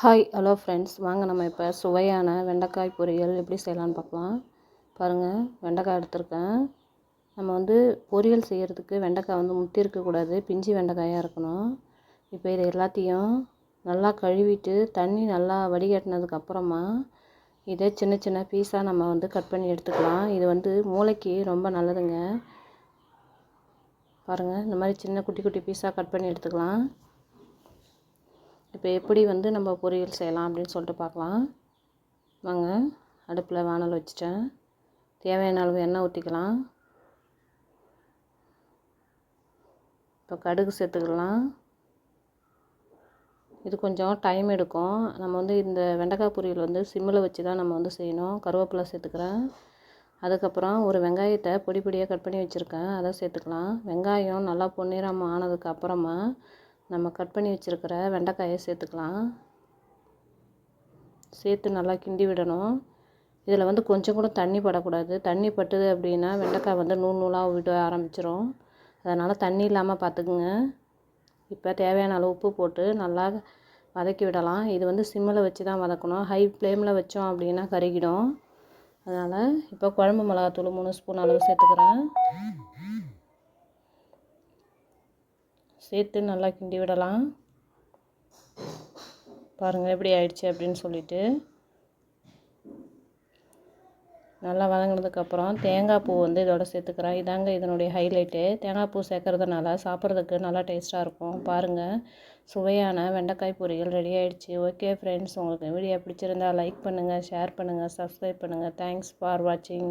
Hi hello friends. வாங்க நம்ம இப்போ சுவையான வெண்டைக்காய் பொரியல் எப்படி செய்யலான்னு பார்க்கலாம். பாருங்கள் வெண்டைக்காய் எடுத்திருக்கேன். நம்ம வந்து பொரியல் செய்கிறதுக்கு வெண்டைக்காய் வந்து முத்தி இருக்கக்கூடாது பிஞ்சு வெண்டைக்காயாக இருக்கணும். இப்போ இதை எல்லாத்தையும் நல்லா கழுவிட்டு தண்ணி நல்லா வடிகட்டினதுக்கப்புறமா இதை சின்ன சின்ன பீஸாக நம்ம வந்து கட் பண்ணி எடுத்துக்கலாம். இது வந்து மூளைக்கு ரொம்ப நல்லதுங்க. பாருங்கள் இந்த மாதிரி சின்ன குட்டி குட்டி பீஸாக கட் பண்ணி எடுத்துக்கலாம். இப்போ எப்படி வந்து நம்ம பொரியல் செய்யலாம் அப்படின்னு சொல்லிட்டு பார்க்கலாம். வாங்க அடுப்பில் வானல் வச்சுட்டேன். தேவையான அளவு எண்ணெய் ஊற்றிக்கலாம். இப்போ கடுகு சேர்த்துக்கலாம். இது கொஞ்சம் டைம் எடுக்கும். நம்ம வந்து இந்த வெண்டைக்காய் பொரியல் வந்து சிம்மில் வச்சு தான் நம்ம வந்து செய்யணும். கருவேப்பிலை சேர்த்துக்கிறேன். அதுக்கப்புறம் ஒரு வெங்காயத்தை பொடி பொடியாக கட் பண்ணி வச்சுருக்கேன். அதை சேர்த்துக்கலாம். வெங்காயம் நல்லா பொன்னிறமாக ஆனதுக்கு அப்புறமா நம்ம கட் பண்ணி வச்சுருக்கிற வெண்டைக்காயை சேர்த்துக்கலாம். சேர்த்து நல்லா கிண்டி விடணும். இதில் வந்து கொஞ்சம் கூட தண்ணி படக்கூடாது. தண்ணி பட்டுது அப்படின்னா வெண்டைக்காய் வந்து நூல் நூலாக விட ஆரம்பிச்சிரும். அதனால் தண்ணி இல்லாமல் பார்த்துக்குங்க. இப்போ தேவையான அளவு உப்பு போட்டு நல்லா வதக்கி விடலாம். இது வந்து சிம்மில் வச்சு தான் வதக்கணும். ஹை ஃப்ளேமில் வச்சோம் அப்படின்னா கருகிடும். அதனால் இப்போ குழம்பு மிளகாத்தூள் மூணு ஸ்பூன் அளவு சேர்த்துக்கிறேன். சேர்த்து நல்லா கிண்டி விடலாம். பாருங்கள் எப்படி ஆயிடுச்சு அப்படின்னு சொல்லிட்டு. நல்லா வதங்கினதுக்கப்புறம் தேங்காய் பூ வந்து இதோட சேர்த்துக்கிறேன். இதாங்க இதனுடைய ஹைலைட்டு தேங்காய் பூ சேர்க்குறதுனால சாப்பிட்றதுக்கு நல்லா டேஸ்ட்டாக இருக்கும். பாருங்கள் சுவையான வெண்டைக்காய் பொரியல் ரெடி ஆகிடுச்சு ஓகே ஃப்ரெண்ட்ஸ் உங்களுக்கு வீடியோ பிடிச்சிருந்தா லைக் பண்ணுங்கள் ஷேர் பண்ணுங்கள் சப்ஸ்கிரைப் பண்ணுங்கள் தேங்க்ஸ் ஃபார் வாட்சிங்